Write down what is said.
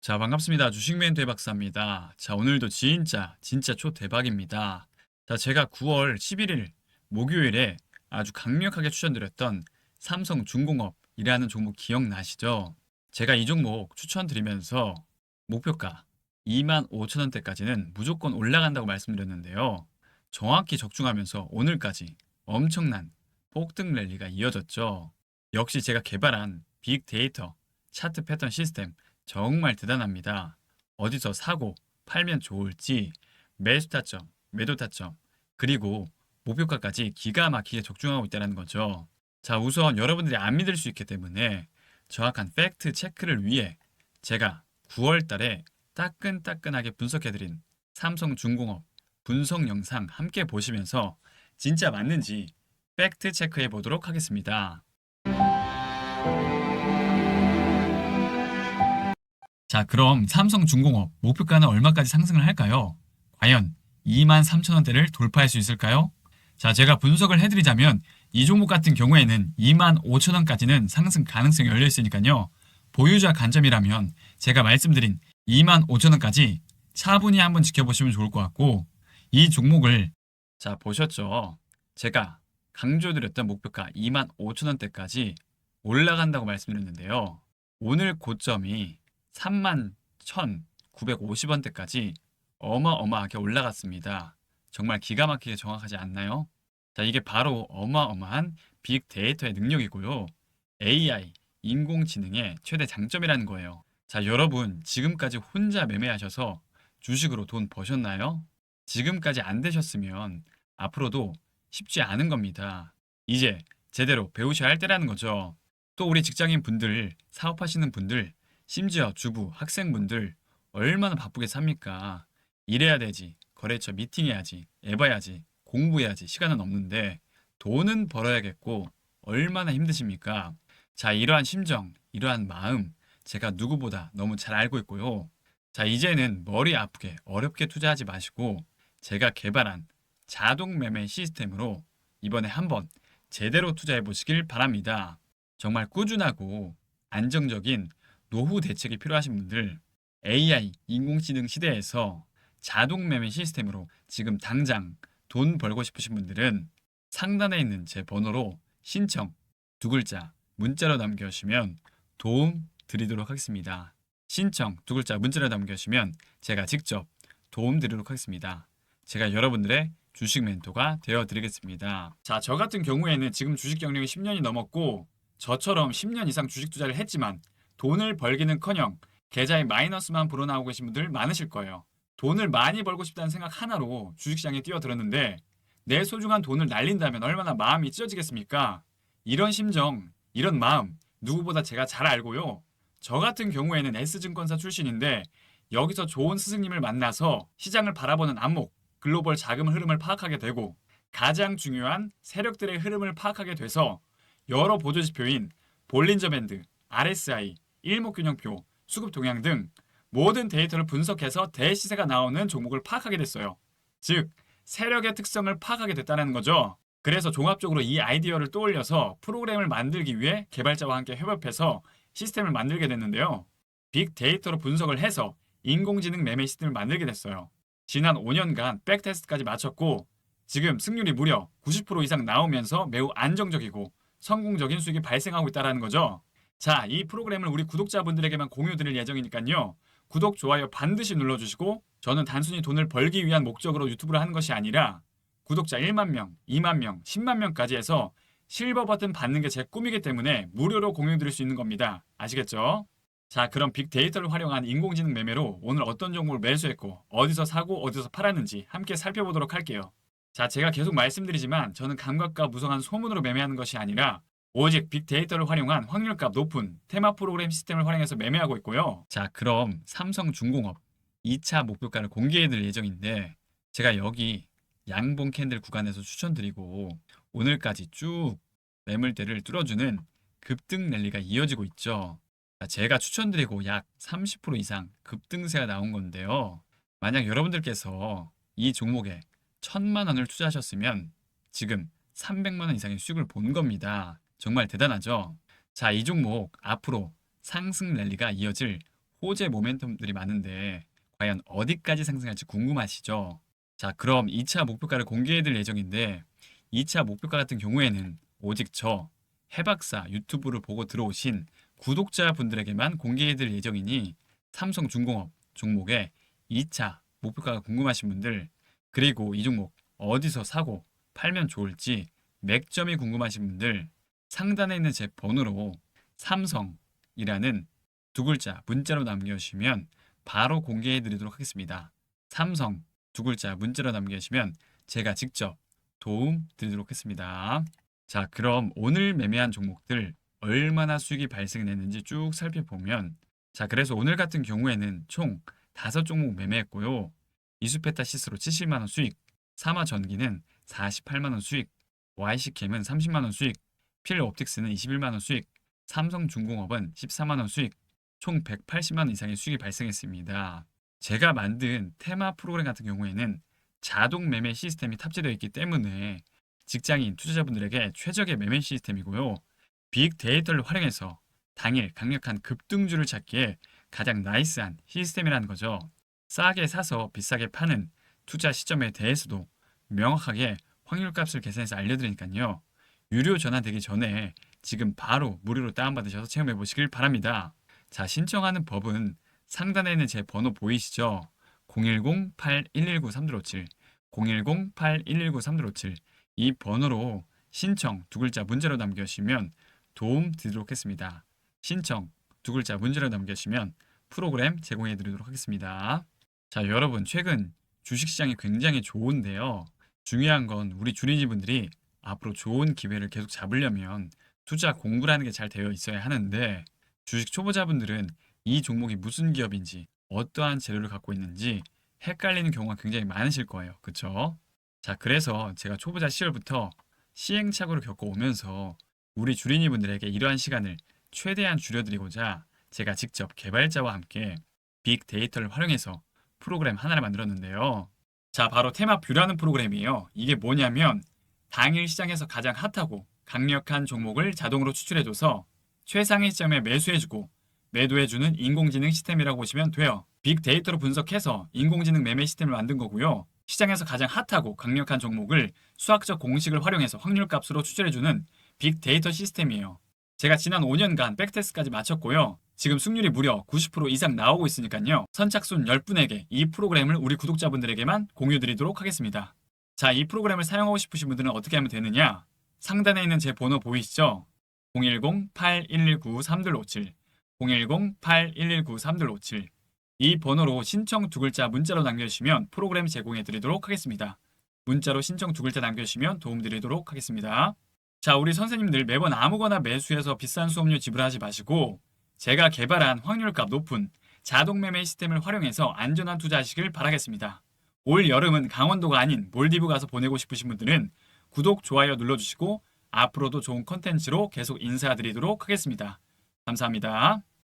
자, 반갑습니다. 주식맨 대박사입니다. 자, 오늘도 진짜, 진짜 초대박입니다. 자, 제가 9월 11일 목요일에 아주 강력하게 추천드렸던 삼성중공업이라는 종목 기억나시죠? 제가 이 종목 추천드리면서 목표가 25,000원대까지는 무조건 올라간다고 말씀드렸는데요. 정확히 적중하면서 오늘까지 엄청난 폭등 랠리가 이어졌죠. 역시 제가 개발한 빅데이터 차트 패턴 시스템 정말 대단합니다. 어디서 사고 팔면 좋을지 매수 타점, 매도 타점, 그리고 목표가까지 기가 막히게 적중하고 있다는 거죠. 자, 우선 여러분들이 안 믿을 수 있기 때문에 정확한 팩트 체크를 위해 제가 9월 달에 따끈따끈하게 분석해드린 삼성중공업 분석 영상 함께 보시면서 진짜 맞는지 팩트 체크해 보도록 하겠습니다. 자, 그럼 삼성중공업 목표가는 얼마까지 상승을 할까요? 과연 23,000원대를 돌파할 수 있을까요? 자, 제가 분석을 해드리자면 이 종목 같은 경우에는 25,000원까지는 상승 가능성이 열려 있으니까요. 보유자 관점이라면 제가 말씀드린 25,000원까지 차분히 한번 지켜보시면 좋을 것 같고 이 종목을 자 보셨죠? 제가 강조드렸던 목표가 25,000원대까지 올라간다고 말씀드렸는데요. 오늘 고점이 31,950원대까지 어마어마하게 올라갔습니다. 정말 기가 막히게 정확하지 않나요? 자, 이게 바로 어마어마한 빅데이터의 능력이고요. AI, 인공지능의 최대 장점이라는 거예요. 자, 여러분, 지금까지 혼자 매매하셔서 주식으로 돈 버셨나요? 지금까지 안 되셨으면 앞으로도 쉽지 않은 겁니다. 이제 제대로 배우셔야 할 때라는 거죠. 또 우리 직장인 분들, 사업하시는 분들, 심지어 주부, 학생분들 얼마나 바쁘게 삽니까? 일해야 되지, 거래처 미팅해야지, 앱봐야지, 공부해야지 시간은 없는데 돈은 벌어야겠고 얼마나 힘드십니까? 자, 이러한 심정, 이러한 마음 제가 누구보다 너무 잘 알고 있고요. 자, 이제는 머리 아프게 어렵게 투자하지 마시고 제가 개발한 자동 매매 시스템으로 이번에 한번 제대로 투자해 보시길 바랍니다. 정말 꾸준하고 안정적인 노후 대책이 필요하신 분들 AI 인공지능 시대에서 자동 매매 시스템으로 지금 당장 돈 벌고 싶으신 분들은 상단에 있는 제 번호로 신청 두 글자 문자로 남겨주시면 도움 드리도록 하겠습니다. 신청 두 글자 문자로 남겨주시면 제가 직접 도움 드리도록 하겠습니다. 제가 여러분들의 주식 멘토가 되어 드리겠습니다. 자, 저 같은 경우에는 지금 주식 경력이 10년이 넘었고 저처럼 10년 이상 주식 투자를 했지만 돈을 벌기는커녕 계좌에 마이너스만 불어나오고 계신 분들 많으실 거예요. 돈을 많이 벌고 싶다는 생각 하나로 주식시장에 뛰어들었는데 내 소중한 돈을 날린다면 얼마나 마음이 찢어지겠습니까? 이런 심정, 이런 마음 누구보다 제가 잘 알고요. 저 같은 경우에는 S증권사 출신인데 여기서 좋은 스승님을 만나서 시장을 바라보는 안목, 글로벌 자금 흐름을 파악하게 되고 가장 중요한 세력들의 흐름을 파악하게 돼서 여러 보조 지표인 볼린저 밴드, RSI, 일목균형표, 수급 동향 등 모든 데이터를 분석해서 대시세가 나오는 종목을 파악하게 됐어요. 즉, 세력의 특성을 파악하게 됐다는 거죠. 그래서 종합적으로 이 아이디어를 떠올려서 프로그램을 만들기 위해 개발자와 함께 협업해서 시스템을 만들게 됐는데요. 빅데이터로 분석을 해서 인공지능 매매 시스템을 만들게 됐어요. 지난 5년간 백테스트까지 마쳤고 지금 승률이 무려 90% 이상 나오면서 매우 안정적이고 성공적인 수익이 발생하고 있다는 거죠. 자, 이 프로그램을 우리 구독자분들에게만 공유 드릴 예정이니까요. 구독, 좋아요 반드시 눌러주시고 저는 단순히 돈을 벌기 위한 목적으로 유튜브를 하는 것이 아니라 구독자 1만 명, 2만 명, 10만 명까지 해서 실버 버튼 받는 게 제 꿈이기 때문에 무료로 공유 드릴 수 있는 겁니다. 아시겠죠? 자, 그럼 빅데이터를 활용한 인공지능 매매로 오늘 어떤 종목을 매수했고 어디서 사고 어디서 팔았는지 함께 살펴보도록 할게요. 자, 제가 계속 말씀드리지만 저는 감각과 무성한 소문으로 매매하는 것이 아니라 오직 빅데이터를 활용한 확률값 높은 테마 프로그램 시스템을 활용해서 매매하고 있고요. 자, 그럼 삼성중공업 2차 목표가를 공개해 드릴 예정인데 제가 여기 양봉 캔들 구간에서 추천드리고 오늘까지 쭉 매물대를 뚫어주는 급등 랠리가 이어지고 있죠. 자, 제가 추천드리고 약 30% 이상 급등세가 나온 건데요. 만약 여러분들께서 이 종목에 천만 원을 투자하셨으면 지금 300만 원 이상의 수익을 본 겁니다. 정말 대단하죠? 자, 이 종목 앞으로 상승 랠리가 이어질 호재 모멘텀들이 많은데 과연 어디까지 상승할지 궁금하시죠? 자, 그럼 2차 목표가를 공개해드릴 예정인데 2차 목표가 같은 경우에는 오직 저 해박사 유튜브를 보고 들어오신 구독자분들에게만 공개해드릴 예정이니 삼성중공업 종목의 2차 목표가가 궁금하신 분들 그리고 이 종목 어디서 사고 팔면 좋을지 맥점이 궁금하신 분들 상단에 있는 제 번호로 삼성이라는 두 글자 문자로 남겨주시면 바로 공개해 드리도록 하겠습니다. 삼성 두 글자 문자로 남겨주시면 제가 직접 도움 드리도록 하겠습니다. 자, 그럼 오늘 매매한 종목들 얼마나 수익이 발생했는지 쭉 살펴보면 자, 그래서 오늘 같은 경우에는 총 다섯 종목 매매했고요. 이수페타 시스로 70만 원 수익, 사마 전기는 48만 원 수익, YC캠은 30만 원 수익, 필 옵틱스는 21만 원 수익, 삼성중공업은 14만 원 수익, 총 180만 원 이상의 수익이 발생했습니다. 제가 만든 테마 프로그램 같은 경우에는 자동 매매 시스템이 탑재되어 있기 때문에 직장인 투자자분들에게 최적의 매매 시스템이고요. 빅데이터를 활용해서 당일 강력한 급등주를 찾기에 가장 나이스한 시스템이라는 거죠. 싸게 사서 비싸게 파는 투자 시점에 대해서도 명확하게 확률값을 계산해서 알려드리니까요. 유료 전환되기 전에 지금 바로 무료로 다운받으셔서 체험해 보시길 바랍니다. 자, 신청하는 법은 상단에 있는 제 번호 보이시죠? 010-8119-3157, 010-8119-3157. 이 번호로 신청 두 글자 문자로 남겨주시면 도움 드리도록 하겠습니다. 신청 두 글자 문자로 남겨주시면 프로그램 제공해 드리도록 하겠습니다. 자, 여러분, 최근 주식시장이 굉장히 좋은데요. 중요한 건 우리 주린이분들이 앞으로 좋은 기회를 계속 잡으려면 투자 공부라는 게 잘 되어 있어야 하는데 주식 초보자분들은 이 종목이 무슨 기업인지 어떠한 재료를 갖고 있는지 헷갈리는 경우가 굉장히 많으실 거예요. 그쵸? 자, 그래서 제가 초보자 시절부터 시행착오를 겪어오면서 우리 주린이분들에게 이러한 시간을 최대한 줄여드리고자 제가 직접 개발자와 함께 빅데이터를 활용해서 프로그램 하나를 만들었는데요. 자, 바로 테마뷰라는 프로그램이에요. 이게 뭐냐면 당일 시장에서 가장 핫하고 강력한 종목을 자동으로 추출해줘서 최상의 시점에 매수해주고 매도해주는 인공지능 시스템이라고 보시면 돼요. 빅데이터로 분석해서 인공지능 매매 시스템을 만든 거고요. 시장에서 가장 핫하고 강력한 종목을 수학적 공식을 활용해서 확률값으로 추출해주는 빅데이터 시스템이에요. 제가 지난 5년간 백테스트까지 마쳤고요. 지금 승률이 무려 90% 이상 나오고 있으니까요. 선착순 10분에게 이 프로그램을 우리 구독자분들에게만 공유 드리도록 하겠습니다. 자, 이 프로그램을 사용하고 싶으신 분들은 어떻게 하면 되느냐? 상단에 있는 제 번호 보이시죠? 010-8119-3257 010-8119-3257 이 번호로 신청 두 글자 문자로 남겨주시면 프로그램 제공해 드리도록 하겠습니다. 문자로 신청 두 글자 남겨주시면 도움 드리도록 하겠습니다. 자, 우리 선생님들 매번 아무거나 매수해서 비싼 수업료 지불하지 마시고 제가 개발한 확률값 높은 자동 매매 시스템을 활용해서 안전한 투자하시길 바라겠습니다. 올 여름은 강원도가 아닌 몰디브 가서 보내고 싶으신 분들은 구독, 좋아요 눌러주시고 앞으로도 좋은 컨텐츠로 계속 인사드리도록 하겠습니다. 감사합니다.